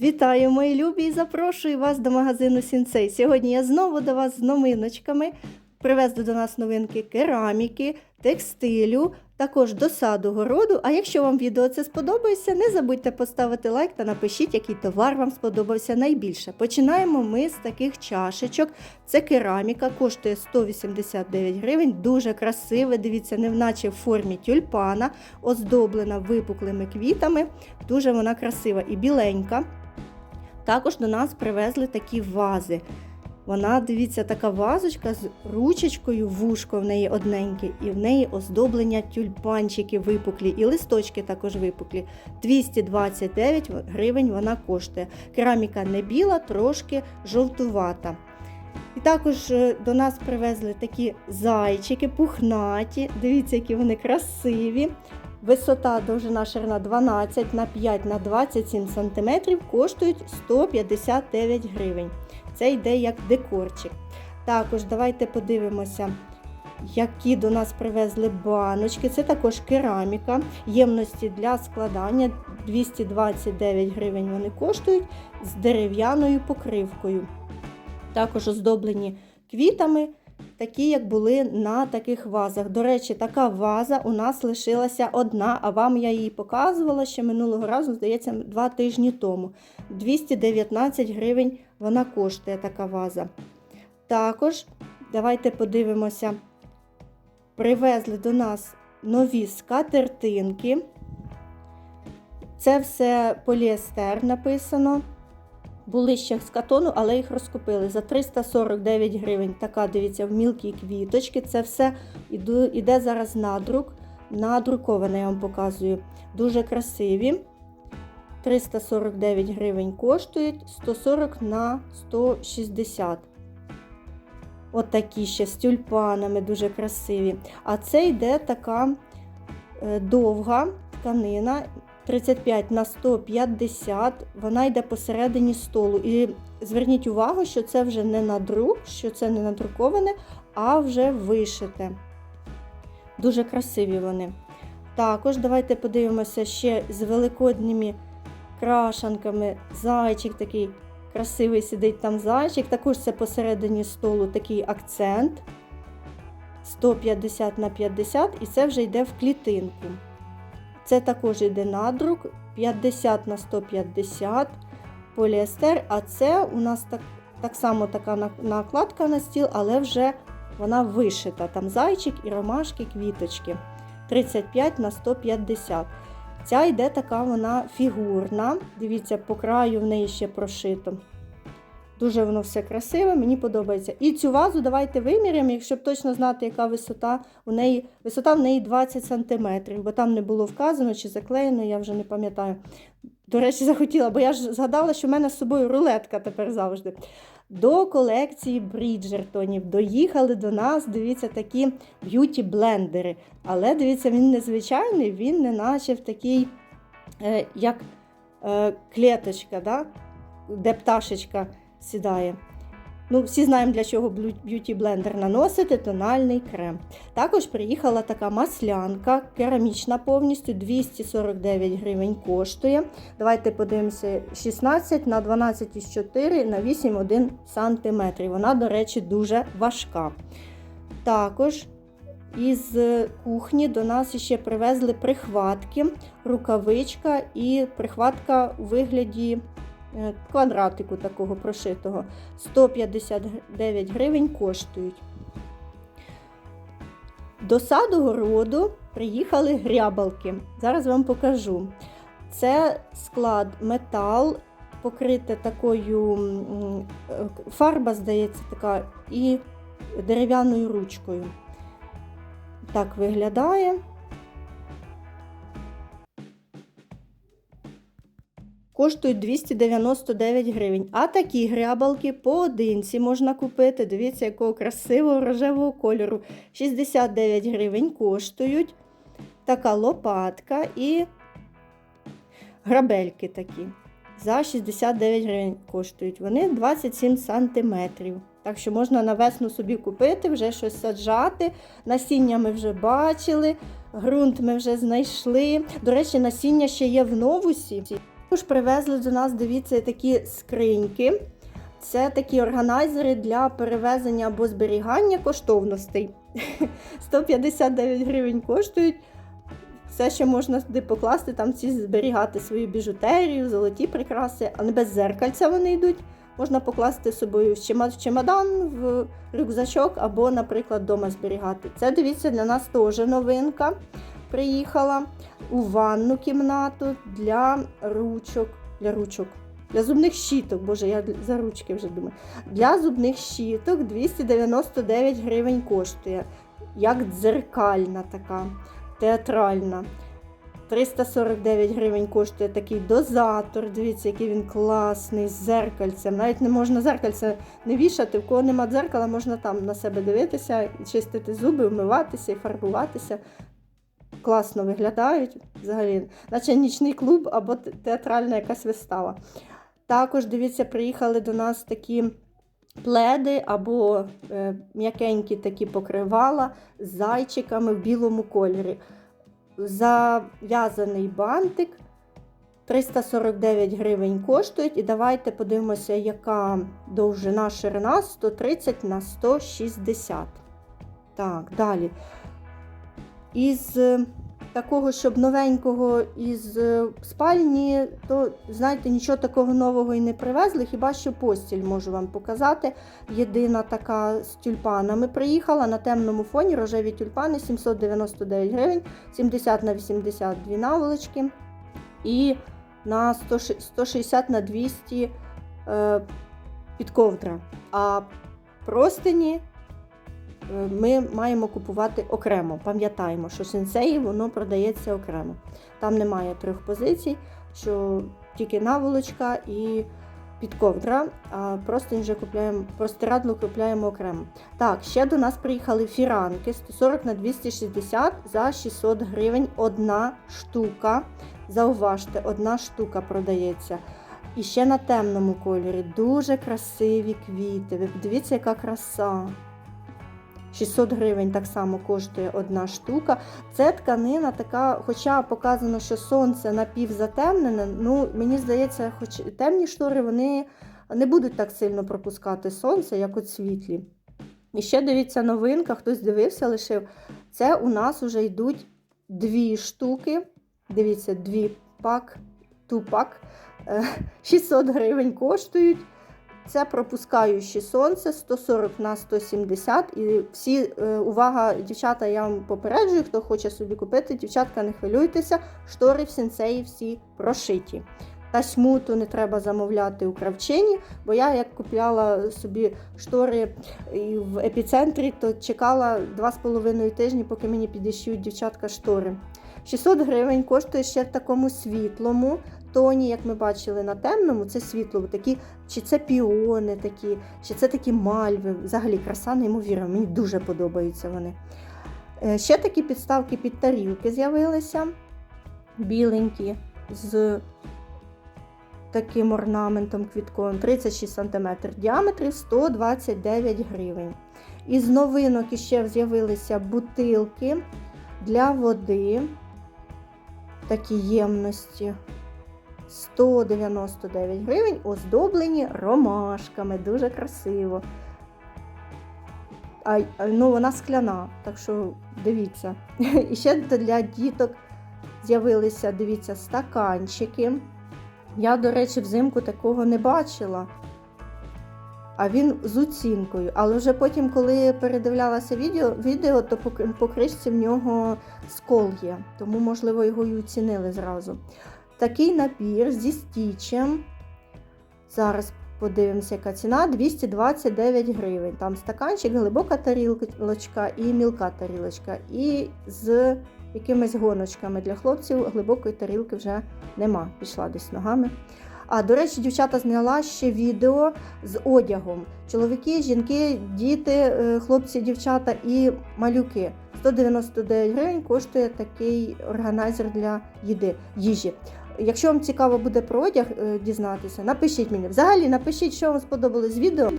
Вітаю, мої любі, і запрошую вас до магазину Сінцей. Сьогодні я знову до вас з новиночками. Привезли до нас новинки кераміки, текстилю, також до саду городу. А якщо вам відео це сподобається, не забудьте поставити лайк та напишіть, який товар вам сподобався найбільше. Починаємо ми з таких чашечок. Це кераміка, коштує 189 гривень, дуже красиве. Дивіться, не вначе в формі тюльпана, оздоблена випуклими квітами. Дуже вона красива і біленька. Також до нас привезли такі вази. Вона, дивіться, така вазочка з ручечкою, вушко в неї одненьке, і в неї оздоблення тюльпанчики випуклі, і листочки також випуклі. 229 гривень вона коштує. Кераміка не біла, трошки жовтувата. І також е, до нас привезли такі зайчики, пухнаті. Дивіться, які вони красиві. Висота довжина ширина 12 на 5 на 27 см коштують 159 гривень. Це йде як декорчик. Також давайте подивимося, які до нас привезли баночки. Це також кераміка, ємності для складання 229 гривень вони коштують з дерев'яною покривкою. Також оздоблені квітами такі, як були на таких вазах. До речі, така ваза у нас лишилася одна, а вам я її показувала ще минулого разу, здається, два тижні тому. 219 гривень вона коштує така ваза. Також давайте подивимося, привезли до нас нові скатертинки. Це все поліестер написано. Були ще з катону, але їх розкупили за 349 гривень. Така, дивіться, в мілкі квіточки. Це все іде зараз надрук. Надруковане, я вам показую. Дуже красиві. 349 гривень коштують, 140 на 160. От такі ще з тюльпанами дуже красиві. А це йде така е, довга тканина 35 на 150, вона йде посередині столу. І зверніть увагу, що це вже не надрук, що це не надруковане, а вже вишите. Дуже красиві вони. Також давайте подивимося ще з великодніми крашанками. Зайчик такий красивий сидить там зайчик. Також це посередині столу такий акцент. 150 на 50 і це вже йде в клітинку. Це також йде надрук 50 на 150 поліестер, а це у нас так, так само така накладка на стіл, але вже вона вишита. Там зайчик і ромашки, квіточки. 35 на 150. Ця йде така вона фігурна. Дивіться, по краю в неї ще прошито. Дуже воно все красиве, мені подобається. І цю вазу давайте виміряємо, якщо точно знати, яка висота у неї. Висота в неї 20 см, бо там не було вказано чи заклеєно, я вже не пам'ятаю. До речі, захотіла, бо я ж згадала, що в мене з собою рулетка тепер завжди. До колекції Бріджертонів доїхали до нас, дивіться, такі б'юті-блендери. Але дивіться, він незвичайний, він не наче в такий, е, як е, клеточка, да? де пташечка сідає. Ну, всі знаємо, для чого б'юті-блендер наносити тональний крем. Також приїхала така маслянка, керамічна повністю, 249 гривень коштує. Давайте подивимося, 16 на 12,4 на 8,1 см. Вона, до речі, дуже важка. Також із кухні до нас ще привезли прихватки, рукавичка і прихватка у вигляді квадратику такого прошитого. 159 гривень коштують. До саду городу приїхали грябалки. Зараз вам покажу. Це склад метал, покрите такою е, фарба, здається, така, і дерев'яною ручкою. Так виглядає. Коштують 299 гривень. А такі грябалки поодинці можна купити. Дивіться, якого красивого рожевого кольору. 69 гривень коштують. Така лопатка і грабельки такі. За 69 гривень коштують. Вони 27 сантиметрів. Так що можна на весну собі купити, вже щось саджати. Насіння ми вже бачили, ґрунт ми вже знайшли. До речі, насіння ще є в новусі. Також привезли до нас, дивіться, такі скриньки. Це такі органайзери для перевезення або зберігання коштовностей. 159 гривень коштують. Все, що можна сюди покласти, там ці зберігати свою біжутерію, золоті прикраси, а не без зеркальця вони йдуть. Можна покласти з собою в чемодан, в рюкзачок або, наприклад, вдома зберігати. Це дивіться для нас теж новинка. Приїхала у ванну кімнату для ручок. Для ручок. Для зубних щіток, боже, я за ручки вже думаю. Для зубних щіток 299 гривень коштує. Як дзеркальна така, театральна. 349 гривень коштує такий дозатор. Дивіться, який він класний, з зеркальцем. Навіть не можна зеркальце не вішати, в кого нема дзеркала, можна там на себе дивитися, чистити зуби, вмиватися і фарбуватися. Класно виглядають взагалі, наче нічний клуб або театральна якась вистава. Також, дивіться, приїхали до нас такі пледи або е, м'якенькі такі покривала з зайчиками в білому кольорі. Зав'язаний бантик 349 гривень коштують. І давайте подивимося, яка довжина ширина 130 на 160. Так, далі. Із е, такого, щоб новенького із е, спальні, то знаєте, нічого такого нового і не привезли. Хіба що постіль можу вам показати. Єдина така з тюльпанами приїхала на темному фоні рожеві тюльпани 799 гривень, 70 на 82 наволочки і на 160 на 200 е, під ковдра. А простині ми маємо купувати окремо. Пам'ятаємо, що сенсеї воно продається окремо. Там немає трьох позицій, що тільки наволочка і підковдра, а просто вже купляємо, простирадло купляємо окремо. Так, ще до нас приїхали фіранки 140 на 260 за 600 гривень одна штука. Зауважте, одна штука продається. І ще на темному кольорі дуже красиві квіти. Ви подивіться, яка краса. 600 гривень так само коштує одна штука. Це тканина така, хоча показано, що сонце напівзатемнене, ну мені здається, хоч темні штори вони не будуть так сильно пропускати сонце, як от світлі. І ще дивіться, новинка, хтось дивився, лишив. Це у нас вже йдуть дві штуки. Дивіться, дві пак, тупак. 600 гривень коштують. Це пропускаюче сонце 140 на 170. І всі, е, увага, дівчата, я вам попереджую, хто хоче собі купити, дівчатка, не хвилюйтеся, штори в сенсеї всі прошиті. Тасьму то не треба замовляти у кравчині, бо я як купляла собі штори в епіцентрі, то чекала 2,5 тижні, поки мені підійшють дівчатка штори. 600 гривень коштує ще в такому світлому тоні, як ми бачили на темному, це світло, такі, чи це піони такі, чи це такі мальви. Взагалі краса неймовірна, мені дуже подобаються вони. Е, Ще такі підставки під тарілки з'явилися, біленькі, з таким орнаментом квітком 36 см діаметрі 129 гривень. Із новинок іще з'явилися бутилки для води, такі ємності. 199 гривень, оздоблені ромашками, дуже красиво. А, ну, вона скляна, так що дивіться. І ще для діток з'явилися, дивіться, стаканчики. Я, до речі, взимку такого не бачила. А він з оцінкою. Але вже потім, коли передивлялася відео, відео то по, по кришці в нього скол є. Тому, можливо, його і оцінили зразу. Такий набір зі стічем. Зараз подивимося, яка ціна 229 гривень. Там стаканчик, глибока тарілочка і мілка тарілочка. І з якимись гоночками для хлопців глибокої тарілки вже нема. Пішла десь ногами. А, до речі, дівчата зняла ще відео з одягом. Чоловіки, жінки, діти, е, хлопці, дівчата і малюки. 199 гривень коштує такий органайзер для їди, їжі. Якщо вам цікаво буде про одяг е, дізнатися, напишіть мені. Взагалі напишіть, що вам сподобалось відео.